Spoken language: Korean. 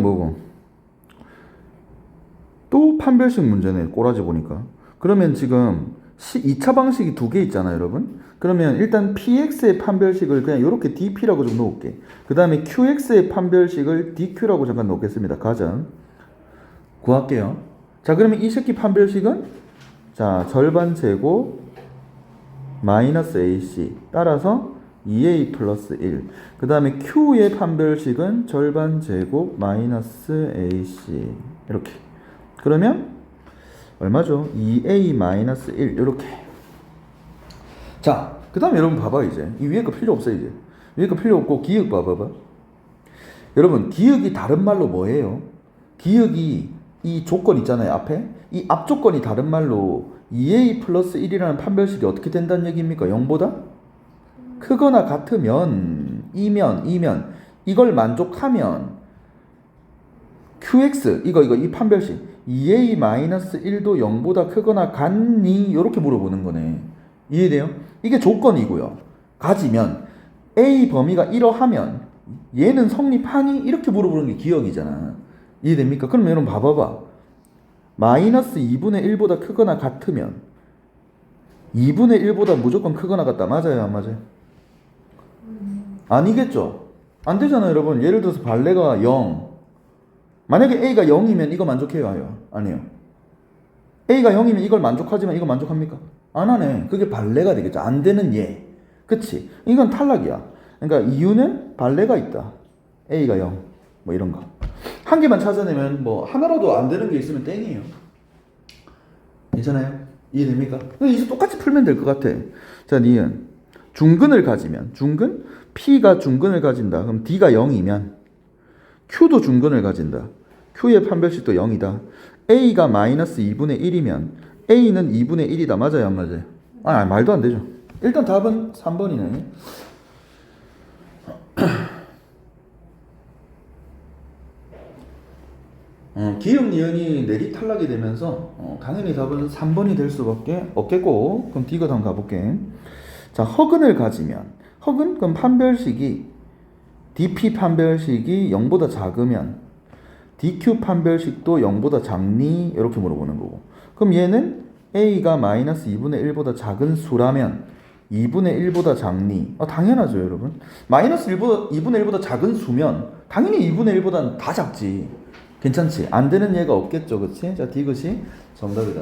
뭐고? 또 판별식 문제네. 꼬라지 보니까. 그러면 지금 2차 방식이 두 개 있잖아요, 여러분. 그러면 일단 px의 판별식을 그냥 이렇게 dp라고 좀 놓을게. 그 다음에 qx의 판별식을 dq라고 잠깐 놓겠습니다. 가자. 구할게요. 자, 그러면 이 새끼 판별식은 자, 절반 제곱 마이너스 ac 따라서 2a 플러스 1. 그 다음에 q의 판별식은 절반 제곱 마이너스 ac 이렇게. 그러면 얼마죠? 2a 마이너스 1 이렇게. 자, 그 다음에 여러분 봐봐 이제 이 위에 거 필요 없어 이제 위에 거 필요 없고 기억 봐봐봐. 여러분 기억이 다른 말로 뭐예요? 기억이 이 조건 있잖아요 앞에 이 앞 조건이 다른 말로 2a 플러스 1이라는 판별식이 어떻게 된다는 얘기입니까? 0보다 크거나 같으면 이면 이면 이걸 만족하면 qx 이거 이거 이 판별식 2a 마이너스 1도 0보다 크거나 같니? 이렇게 물어보는 거네. 이해돼요? 이게 조건이고요. 가지면 a 범위가 이러하면 얘는 성립하니? 이렇게 물어보는 게 기억이잖아. 이해됩니까? 그럼 여러분 봐봐봐. 마이너스 2분의 1보다 크거나 같으면 2분의 1보다 무조건 크거나 같다. 맞아요? 안 맞아요? 아니겠죠? 안 되잖아요, 여러분. 예를 들어서 발레가 0. 만약에 A가 0이면 이거 만족해요, 아요? 아니요. A가 0이면 이걸 만족하지만 이거 만족합니까? 안 하네. 그게 발레가 되겠죠. 안 되는 얘. 그치? 이건 탈락이야. 그러니까 이유는 발레가 있다. A가 0. 뭐 이런 거. 한 개만 찾아내면 뭐 하나라도 안 되는 게 있으면 땡이에요. 괜찮아요? 이해됩니까? 이제 똑같이 풀면 될 것 같아. 자, 니은. 중근을 가지면 중근 P가 중근을 가진다. 그럼 D가 0이면 Q도 중근을 가진다. Q의 판별식도 0이다. A가 마이너스 2분의 1이면 A는 2분의 1이다. 맞아요? 안 맞아요? 아, 말도 안 되죠. 일단 답은 3번이네. 어, 기억 니은이 내리 탈락이 되면서 어, 당연히 답은 3번이 될 수밖에 없겠고 그럼 D가 한번 가볼게. 자, 허근을 가지면 허근 그럼 판별식이 dp 판별식이 0보다 작으면 dq 판별식도 0보다 작니? 이렇게 물어보는 거고. 그럼 얘는 a가 마이너스 2분의 1보다 작은 수라면 2분의 1보다 작니? 아, 당연하죠, 여러분. 마이너스 1보다, 2분의 1보다 작은 수면 당연히 2분의 1보다는 다 작지. 괜찮지? 안 되는 얘가 없겠죠, 그치? 자, 디귿이 정답이다.